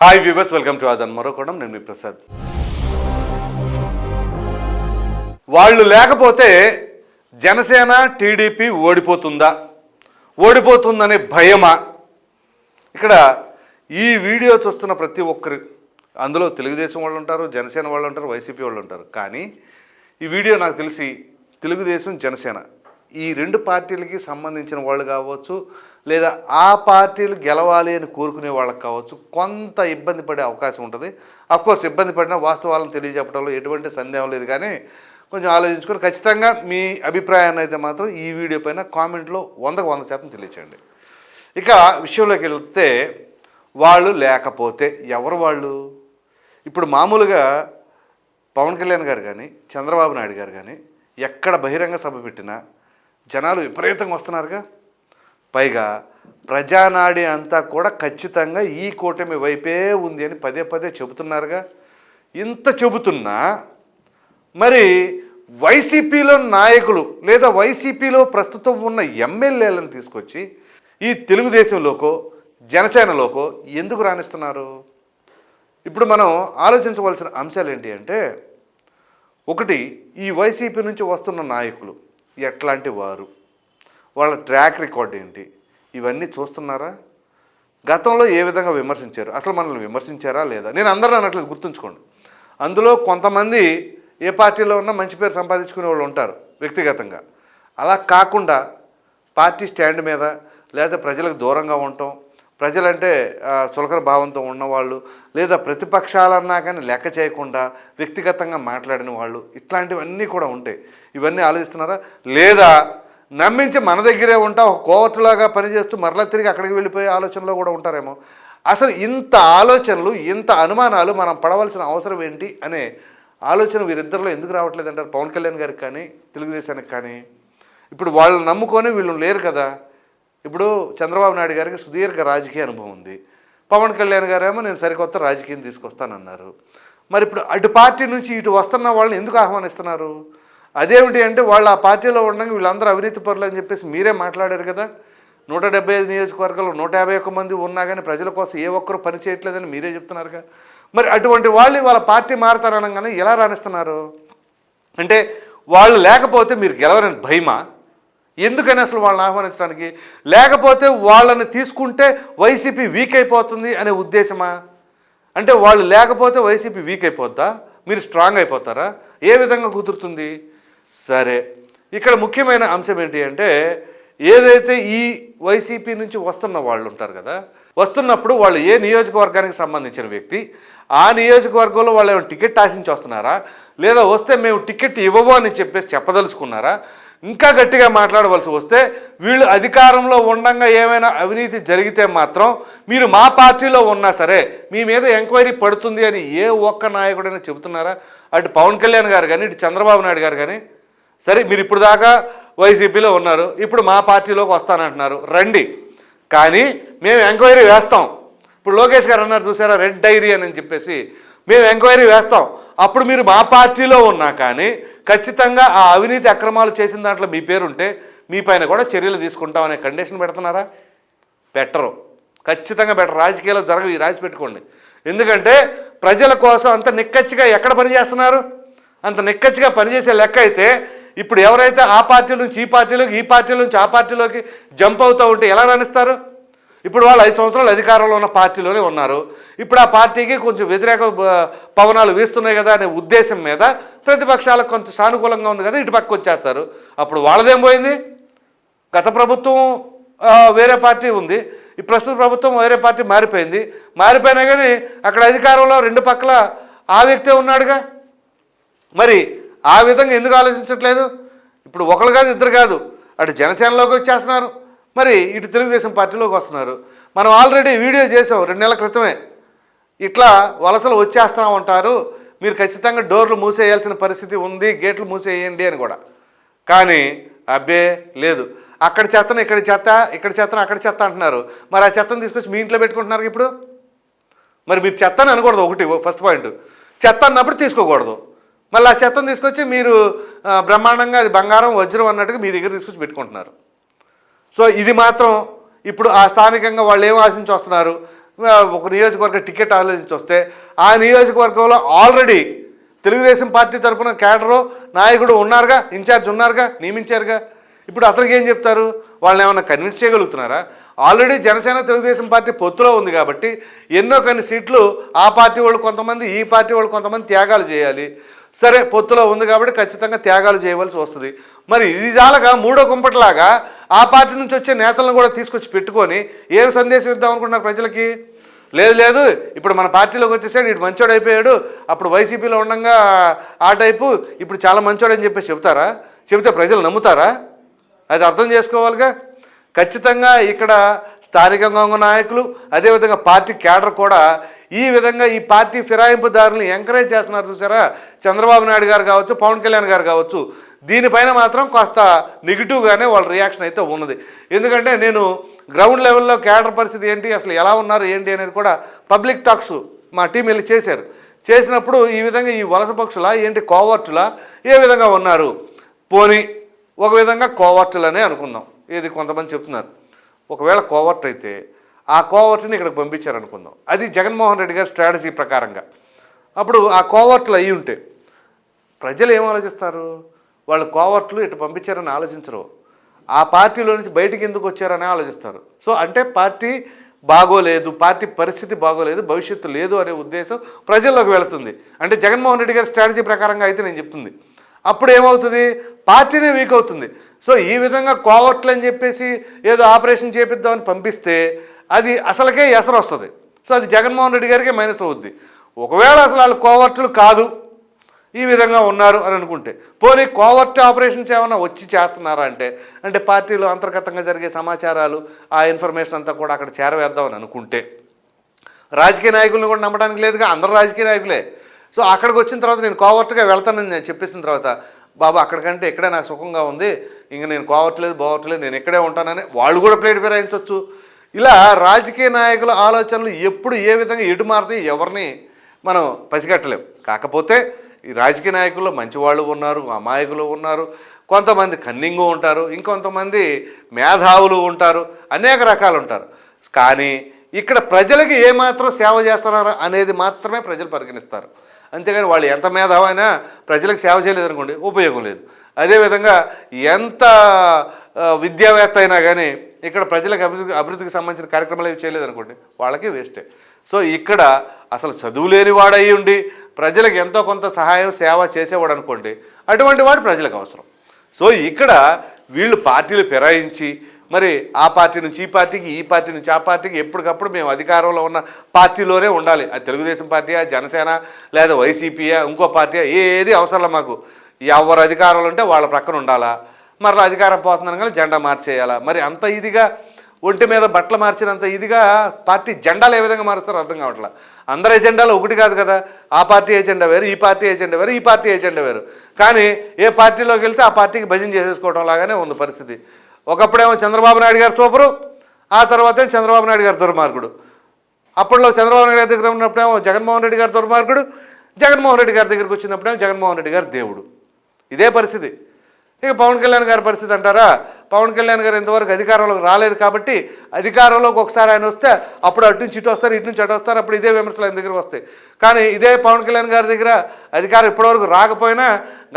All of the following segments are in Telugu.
హాయ్ వ్యూవర్స్ వెల్కమ్ టు ఆదన్ మరొకడం నేను మీ ప్రసాద్. వాళ్ళు లేకపోతే జనసేన టీడీపీ ఓడిపోతుందా? ఓడిపోతుందనే భయమా? ఇక్కడ ఈ వీడియో చూస్తున్న ప్రతి ఒక్కరు అందులో తెలుగుదేశం వాళ్ళు ఉంటారు జనసేన వాళ్ళు ఉంటారు వైసీపీ వాళ్ళు ఉంటారు. కానీ ఈ వీడియో నాకు తెలిసి తెలుగుదేశం జనసేన. ఈ రెండు పార్టీలకి సంబంధించిన వాళ్ళు కావచ్చు లేదా ఆ పార్టీలు గెలవాలి అని కోరుకునే వాళ్ళకి కావచ్చు కొంత ఇబ్బంది పడే అవకాశం ఉంటుంది. కోర్స్ ఇబ్బంది పడినా వాస్తవాలను తెలియజెప్పడంలో ఎటువంటి సందేహం లేదు కానీ కొంచెం ఆలోచించుకొని ఖచ్చితంగా మీ అభిప్రాయాన్ని అయితే మాత్రం ఈ వీడియో పైన కామెంట్లో వందకు వంద శాతం తెలియచేయండి. ఇక విషయంలోకి వెళ్తే వాళ్ళు లేకపోతే ఎవరు వాళ్ళు? ఇప్పుడు మామూలుగా పవన్ కళ్యాణ్ గారు కానీ చంద్రబాబు నాయుడు గారు కానీ ఎక్కడ బహిరంగ సభ పెట్టినా జనాలు విపరీతంగా వస్తున్నారుగా. పైగా ప్రజానాడి అంతా కూడా ఖచ్చితంగా ఈ కూటమి వైపే ఉంది అని పదే పదే చెబుతున్నారుగా. ఇంత చెబుతున్నా మరి వైసీపీలో నాయకులు లేదా వైసీపీలో ప్రస్తుతం ఉన్న ఎమ్మెల్యేలను తీసుకొచ్చి ఈ తెలుగుదేశంలోకో జనసేనలోకో ఎందుకు రాణిస్తున్నారు? ఇప్పుడు మనం ఆలోచించవలసిన అంశాలు ఏంటి అంటే ఒకటి ఈ వైసీపీ నుంచి వస్తున్న నాయకులు. ఎట్లాంటి వారు? వాళ్ళ ట్రాక్ రికార్డ్ ఏంటి? ఇవన్నీ చూస్తున్నారా? గతంలో ఏ విధంగా విమర్శించారు? అసలు మనల్ని విమర్శించారా లేదా? నేను అందరూ అన్నట్లు గుర్తుంచుకోండి. అందులో కొంతమంది ఏ పార్టీలో ఉన్నా మంచి పేరు సంపాదించుకునే వాళ్ళు ఉంటారు వ్యక్తిగతంగా. అలా కాకుండా పార్టీ స్టాండ్ మీద లేదా ప్రజలకు దూరంగా ఉండటం ప్రజలంటే చులకన భావంతో ఉన్నవాళ్ళు లేదా ప్రతిపక్షాలన్నా కానీ లెక్క చేయకుండా వ్యక్తిగతంగా మాట్లాడిన వాళ్ళు ఇట్లాంటివన్నీ కూడా ఉంటాయి. ఇవన్నీ ఆలోచిస్తున్నారా? లేదా నమ్మించి మన దగ్గరే ఉంటా ఒక కోవట్టులాగా పనిచేస్తూ మరలా తిరిగి అక్కడికి వెళ్ళిపోయే ఆలోచనలో కూడా ఉంటారేమో. అసలు ఇంత ఆలోచనలు ఇంత అనుమానాలు మనం పడవలసిన అవసరం ఏంటి అనే ఆలోచన వీరిద్దరిలో ఎందుకు రావట్లేదంటారు? పవన్ కళ్యాణ్ గారికి కానీ తెలుగుదేశానికి కానీ. ఇప్పుడు వాళ్ళని నమ్ముకొని వీళ్ళు లేరు కదా. ఇప్పుడు చంద్రబాబు నాయుడు గారికి సుదీర్ఘ రాజకీయ అనుభవం ఉంది. పవన్ కళ్యాణ్ గారేమో నేను సరికొత్త రాజకీయం తీసుకొస్తానన్నారు. మరి ఇప్పుడు అటు పార్టీ నుంచి ఇటు వస్తున్న వాళ్ళని ఎందుకు ఆహ్వానిస్తున్నారు? అదేమిటి అంటే వాళ్ళు ఆ పార్టీలో ఉండగా వీళ్ళందరూ అవినీతి పరులు అని చెప్పేసి మీరే మాట్లాడారు కదా. నూట డెబ్బై ఐదు నియోజకవర్గాలు నూట యాభై ఒక్క మంది ఉన్నా కానీ ప్రజల కోసం ఏ ఒక్కరు పని చేయట్లేదని మీరే చెప్తున్నారుగా మరి అటువంటి వాళ్ళు వాళ్ళ పార్టీ మారుతారనగానే ఎలా రాణిస్తున్నారు? అంటే వాళ్ళు లేకపోతే మీరు గెలవరని భయమా? ఎందుకని అసలు వాళ్ళని ఆహ్వానించడానికి? లేకపోతే వాళ్ళని తీసుకుంటే వైసీపీ వీక్ అయిపోతుంది అనే ఉద్దేశమా? అంటే వాళ్ళు లేకపోతే వైసీపీ వీక్ అయిపోద్దా? మీరు స్ట్రాంగ్ అయిపోతారా? ఏ విధంగా కుదురుతుంది? సరే ఇక్కడ ముఖ్యమైన అంశం ఏంటి అంటే ఏదైతే ఈ వైసీపీ నుంచి వస్తున్న వాళ్ళు ఉంటారు కదా వస్తున్నప్పుడు వాళ్ళు ఏ నియోజకవర్గానికి సంబంధించిన వ్యక్తి ఆ నియోజకవర్గంలో వాళ్ళు ఏమైనా టికెట్ ఆశించి వస్తున్నారా? లేదా వస్తే మేము టికెట్ ఇవ్వము అని చెప్పేసి చెప్పదలుచుకున్నారా? ఇంకా గట్టిగా మాట్లాడవలసి వస్తే వీళ్ళు అధికారంలో ఉండంగా ఏమైనా అవినీతి జరిగితే మాత్రం మీరు మా పార్టీలో ఉన్నా సరే మీ మీద ఎంక్వైరీ పడుతుంది అని ఏ ఒక్క నాయకుడైనా చెబుతున్నారా? అటు పవన్ కళ్యాణ్ గారు కానీ ఇటు చంద్రబాబు నాయుడు గారు కానీ? సరే మీరు ఇప్పుడు దాకా వైసీపీలో ఉన్నారు. ఇప్పుడు మా పార్టీలోకి వస్తానంటున్నారు. రండి. కానీ మేము ఎంక్వైరీ వేస్తాం. ఇప్పుడు లోకేష్ గారు అన్నారు చూసారా రెడ్ డైరీ అని చెప్పేసి. మేము ఎంక్వైరీ వేస్తాం. అప్పుడు మీరు మా పార్టీలో ఉన్నా కానీ ఖచ్చితంగా ఆ అవినీతి అక్రమాలు చేసిన దాంట్లో మీ పేరుంటే మీ పైన కూడా చర్యలు తీసుకుంటాం అనే కండిషన్ పెడుతున్నారా? పెట్టరు ఖచ్చితంగా బెటర్ రాజకీయాలు జరగవు ఈ రాసి పెట్టుకోండి. ఎందుకంటే ప్రజల కోసం అంత నిక్కచ్చిగా ఎక్కడ పనిచేస్తున్నారు అంత నిక్కచ్చిగా పనిచేసే లెక్క అయితే ఇప్పుడు ఎవరైతే ఆ పార్టీ నుంచి ఈ పార్టీలోకి ఈ పార్టీ నుంచి ఆ పార్టీలోకి జంప్ అవుతూ ఉంటే ఎలా రాణిస్తారు? ఇప్పుడు వాళ్ళు ఐదు సంవత్సరాలు అధికారంలో ఉన్న పార్టీలోనే ఉన్నారు. ఇప్పుడు ఆ పార్టీకి కొంచెం వ్యతిరేక పవనాలు వీస్తున్నాయి కదా అనే ఉద్దేశం మీద ప్రతిపక్షాలకు కొంత సానుకూలంగా ఉంది కదా ఇటు పక్క వచ్చేస్తారు. అప్పుడు వాళ్ళదేం పోయింది? గత ప్రభుత్వం వేరే పార్టీ ఉంది. ఈ ప్రస్తుత ప్రభుత్వం వేరే పార్టీ మారిపోయింది. మారిపోయినా కానీ అక్కడ అధికారంలో రెండు పక్కల ఆ వ్యక్తే ఉన్నాడుగా? మరి ఆ విధంగా ఎందుకు ఆలోచించట్లేదు? ఇప్పుడు ఒకరు కాదు ఇద్దరు కాదు. అటు జనసేనలోకి వచ్చేస్తున్నారు. మరి ఇటు తెలుగుదేశం పార్టీలోకి వస్తున్నారు. మనం ఆల్రెడీ వీడియో చేసాం రెండు నెలల క్రితమే. ఇట్లా వలసలు వచ్చేస్తూ ఉంటారు మీరు ఖచ్చితంగా డోర్లు మూసేయాల్సిన పరిస్థితి ఉంది గేట్లు మూసేయండి అని కూడా. కానీ అబ్బే లేదు. అక్కడ చెత్తను ఇక్కడ చెత్త ఇక్కడ చెత్తను అక్కడ చెత్త అంటున్నారు. మరి ఆ చెత్తను తీసుకొచ్చి మీ ఇంట్లో పెట్టుకుంటున్నారు ఇప్పుడు? మరి మీరు చెత్త అని అనకూడదు ఒకటి ఫస్ట్ పాయింట్. చెత్త అన్నప్పుడు తీసుకోకూడదు. మళ్ళీ ఆ చెత్తను తీసుకొచ్చి మీరు బ్రహ్మాండంగా అది బంగారం వజ్రం అన్నట్టుగా మీ దగ్గర తీసుకొచ్చి పెట్టుకుంటున్నారు. సో ఇది మాత్రం ఇప్పుడు ఆ స్థానికంగా వాళ్ళు ఏం ఆశించి వస్తున్నారు? ఒక నియోజకవర్గ టికెట్ ఆలోచించి వస్తే ఆ నియోజకవర్గంలో ఆల్రెడీ తెలుగుదేశం పార్టీ తరఫున క్యాడరు నాయకుడు ఉన్నారుగా ఇన్ఛార్జ్ ఉన్నారుగా నియమించారుగా. ఇప్పుడు అతనికి ఏం చెప్తారు? వాళ్ళని ఏమైనా కన్విన్స్ చేయగలుగుతున్నారా? ఆల్రెడీ జనసేన తెలుగుదేశం పార్టీ పొత్తులో ఉంది కాబట్టి ఎన్నో కొన్ని సీట్లు ఆ పార్టీ వాళ్ళు కొంతమంది ఈ పార్టీ వాళ్ళు కొంతమంది త్యాగాలు చేయాలి. సరే పొత్తులో ఉంది కాబట్టి ఖచ్చితంగా త్యాగాలు చేయవలసి వస్తుంది. మరి ఇది జాలగా మూడో కుంపటిలాగా ఆ పార్టీ నుంచి వచ్చే నేతలను కూడా తీసుకొచ్చి పెట్టుకొని ఏం సందేశం ఇద్దాం అనుకుంటున్నారు ప్రజలకి? లేదు లేదు. ఇప్పుడు మన పార్టీలోకి వచ్చేసాడు ఇటు మంచోడు అయిపోయాడు. అప్పుడు వైసీపీలో ఉండగా ఆ టైపు ఇప్పుడు చాలా మంచోడు అని చెప్పి చెప్తారా చెబితే ప్రజలు నమ్ముతారా? అది అర్థం చేసుకోవాలిగా. ఖచ్చితంగా ఇక్కడ స్థానికంగా ఉన్న నాయకులు అదేవిధంగా పార్టీ క్యాడర్ కూడా ఈ విధంగా ఈ పార్టీ ఫిరాయింపుదారులను ఎంకరేజ్ చేస్తున్నారు చూసారా? చంద్రబాబు నాయుడు గారు కావచ్చు పవన్ కళ్యాణ్ గారు కావచ్చు. దీనిపైన మాత్రం కాస్త నెగిటివ్గానే వాళ్ళ రియాక్షన్ అయితే ఉన్నది. ఎందుకంటే నేను గ్రౌండ్ లెవెల్లో క్యాడర్ పరిస్థితి ఏంటి అసలు ఎలా ఉన్నారు ఏంటి అనేది కూడా పబ్లిక్ టాక్స్ మా టీం వెళ్ళి చేశారు. చేసినప్పుడు ఈ విధంగా ఈ వలస పక్షుల ఏంటి కోవర్టులా ఏ విధంగా ఉన్నారు? పోనీ ఒక విధంగా కోవర్టులనే అనుకుందాం. ఇది కొంతమంది చెప్తున్నారు. ఒకవేళ కోవర్ట్ అయితే ఆ కోవర్ట్ని ఇక్కడికి పంపించారు అనుకుందాం అది జగన్మోహన్ రెడ్డి గారి స్ట్రాటజీ ప్రకారంగా. అప్పుడు ఆ కోవర్ట్లు అయి ఉంటే ప్రజలు ఏం ఆలోచిస్తారు? వాళ్ళు కోవర్ట్లు ఇటు పంపించారని ఆలోచించరు. ఆ పార్టీలో నుంచి బయటికి ఎందుకు వచ్చారని ఆలోచిస్తారు. సో అంటే పార్టీ బాగోలేదు పార్టీ పరిస్థితి బాగోలేదు భవిష్యత్తు లేదు అనే ఉద్దేశం ప్రజల్లోకి వెళుతుంది. అంటే జగన్మోహన్ రెడ్డి గారి స్ట్రాటజీ ప్రకారంగా అయితే నేను చెప్తుంది. అప్పుడు ఏమవుతుంది? పార్టీనే వీక్ అవుతుంది. సో ఈ విధంగా కోవర్ట్లు అని చెప్పేసి ఏదో ఆపరేషన్ చేపిద్దామని పంపిస్తే అది అసలుకే ఎసరు వస్తుంది. సో అది జగన్మోహన్ రెడ్డి గారికి మైనస్ అవుద్ది. ఒకవేళ అసలు వాళ్ళు కోవర్ట్లు కాదు ఈ విధంగా ఉన్నారు అని అనుకుంటే పోనీ కోవర్ట్ ఆపరేషన్స్ ఏమైనా వచ్చి చేస్తున్నారా అంటే అంటే పార్టీలో అంతర్గతంగా జరిగే సమాచారాలు ఆ ఇన్ఫర్మేషన్ అంతా కూడా అక్కడ చేరవేద్దామని అనుకుంటే రాజకీయ నాయకులను కూడా నమ్మడానికి లేదుగా అందరు రాజకీయ నాయకులే. సో అక్కడికి వచ్చిన తర్వాత నేను కోవర్ట్గా వెళ్తానని నేను చెప్పేసిన తర్వాత బాబా అక్కడికంటే ఇక్కడే నాకు సుఖంగా ఉంది ఇంక నేను కోవట్లేదు పోవట్లేదు నేను ఇక్కడే ఉంటానని వాళ్ళు కూడా ప్లేట్ ఫిరాయించవచ్చు ఇలా రాజకీయ నాయకుల ఆలోచనలు ఎప్పుడు ఏ విధంగా ఎటు మారుతాయి ఎవరిని మనం పసిగట్టలేం. కాకపోతే ఈ రాజకీయ నాయకుల్లో మంచి వాళ్ళు ఉన్నారు అమాయకులు ఉన్నారు కొంతమంది కన్నింగు ఉంటారు ఇంకొంతమంది మేధావులు ఉంటారు అనేక రకాలు ఉంటారు. కానీ ఇక్కడ ప్రజలకి ఏమాత్రం సేవ చేస్తున్నారు అనేది మాత్రమే ప్రజలు పరిగణిస్తారు. అంతేగాని వాళ్ళు ఎంత మేధావైనా ప్రజలకు సేవ చేయలేదనుకోండి ఉపయోగం లేదు. అదేవిధంగా ఎంత విద్యావేత్త అయినా కానీ ఇక్కడ ప్రజలకు అభివృద్ధి అభివృద్ధికి సంబంధించిన కార్యక్రమాలు ఏవి చేయలేదనుకోండి వాళ్ళకి వేస్టే. సో ఇక్కడ అసలు చదువు లేని వాడై ఉండి ప్రజలకు ఎంతో కొంత సహాయం సేవ చేసేవాడు అనుకోండి అటువంటి వాడు ప్రజలకు అవసరం. సో ఇక్కడ వీళ్ళు పార్టీలు ఫిరాయించి మరి ఆ పార్టీ నుంచి ఈ పార్టీకి ఈ పార్టీ నుంచి ఆ పార్టీకి ఎప్పటికప్పుడు మేము అధికారంలో ఉన్న పార్టీలోనే ఉండాలి. అది తెలుగుదేశం పార్టీయా జనసేన లేదా వైసీపీయా ఇంకో పార్టీయా ఏది అవసరం మాకు. ఎవరు అధికారంలో ఉంటే వాళ్ళ ప్రక్కన ఉండాలా? మరలా అధికారం పోతున్నాను కానీ జెండా మార్చేయాలా? మరి అంత ఇదిగా ఒంటి మీద బట్టలు మార్చినంత ఇదిగా పార్టీ జెండాలు ఏ విధంగా మారుస్తారో అర్థం కావట్లా? అందరి ఎజెండాలు ఒకటి కాదు కదా. ఆ పార్టీ ఎజెండా వేరు ఈ పార్టీ ఎజెండా వేరు ఈ పార్టీ ఎజెండా వేరు. కానీ ఏ పార్టీలోకి వెళ్తే ఆ పార్టీకి భజన చేసేసుకోవడం లాగానే ఉంది పరిస్థితి. ఒకప్పుడేమో చంద్రబాబు నాయుడు గారు సూపరు ఆ తర్వాతే చంద్రబాబు నాయుడు గారు దుర్మార్గుడు. అప్పట్లో చంద్రబాబు నాయుడు గారి దగ్గర ఉన్నప్పుడేమో జగన్మోహన్ రెడ్డి గారు దుర్మార్గుడు జగన్మోహన్ రెడ్డి గారి దగ్గరికి వచ్చినప్పుడేమో జగన్మోహన్ రెడ్డి గారు దేవుడు. ఇదే పరిస్థితి. ఇక పవన్ కళ్యాణ్ గారి పరిస్థితి అంటారా? పవన్ కళ్యాణ్ గారు ఇంతవరకు అధికారంలోకి రాలేదు కాబట్టి అధికారంలోకి ఒకసారి ఆయన వస్తే అప్పుడు అటు నుంచి ఇటు వస్తారు ఇటు నుంచి అటు వస్తారు అప్పుడు ఇదే విమర్శలు ఆయన దగ్గరికి వస్తాయి. కానీ ఇదే పవన్ కళ్యాణ్ గారి దగ్గర అధికారం ఇప్పటివరకు రాకపోయినా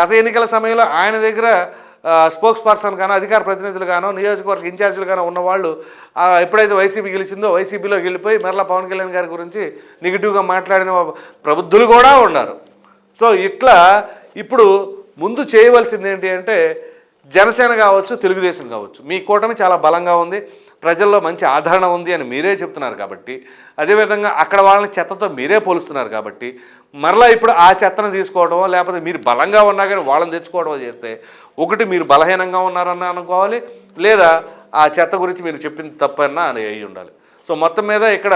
గత ఎన్నికల సమయంలో ఆయన దగ్గర స్పోక్స్ పర్సన్ గానో అధికార ప్రతినిధులు గానో నియోజకవర్గ ఇన్ఛార్జీలు గానో ఉన్నవాళ్ళు ఎప్పుడైతే వైసీపీ గెలిచిందో వైసీపీలో వెళ్ళిపోయి మరలా పవన్ కళ్యాణ్ గారి గురించి నెగిటివ్గా మాట్లాడిన ప్రబుద్ధులు కూడా ఉన్నారు. సో ఇట్లా ఇప్పుడు ముందు చేయవలసింది ఏంటి అంటే జనసేన కావచ్చు తెలుగుదేశం కావచ్చు. మీ కూటమి చాలా బలంగా ఉంది ప్రజల్లో మంచి ఆదరణ ఉంది అని మీరే చెప్తున్నారు కాబట్టి అదేవిధంగా అక్కడ వాళ్ళని చెత్తతో మీరే పోలుస్తున్నారు కాబట్టి మరలా ఇప్పుడు ఆ చెత్తను తీసుకోవడమో లేకపోతే మీరు బలంగా ఉన్నా కానీ వాళ్ళని తెచ్చుకోవడమో చేస్తే ఒకటి మీరు బలహీనంగా ఉన్నారన్న అనుకోవాలి లేదా ఆ చెత్త గురించి మీరు చెప్పింది తప్పన్నా అని అయి ఉండాలి. సో మొత్తం మీద ఇక్కడ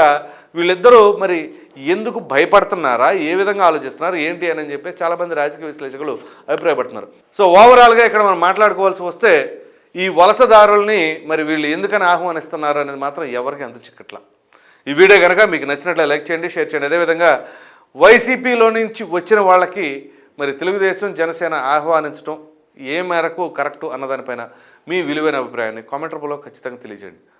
వీళ్ళిద్దరూ మరి ఎందుకు భయపడుతున్నారా? ఏ విధంగా ఆలోచిస్తున్నారు? ఏంటి అని చెప్పి చాలామంది రాజకీయ విశ్లేషకులు అభిప్రాయపడుతున్నారు. సో ఓవరాల్గా ఇక్కడ మనం మాట్లాడుకోవాల్సి వస్తే ఈ వలసదారుల్ని మరి వీళ్ళు ఎందుకని ఆహ్వానిస్తున్నారు అనేది మాత్రం ఎవరికి అంత చిక్కట్ల. ఈ వీడియో కనుక మీకు నచ్చినట్లయితే లైక్ చేయండి షేర్ చేయండి. అదేవిధంగా వైసీపీలో నుంచి వచ్చిన వాళ్ళకి మరి తెలుగుదేశం జనసేన ఆహ్వానించడం ఏ మేరకు కరెక్టు అన్నదానిపైన మీ విలువైన అభిప్రాయాన్ని కామెంట్ రూపంలో ఖచ్చితంగా తెలియజేయండి.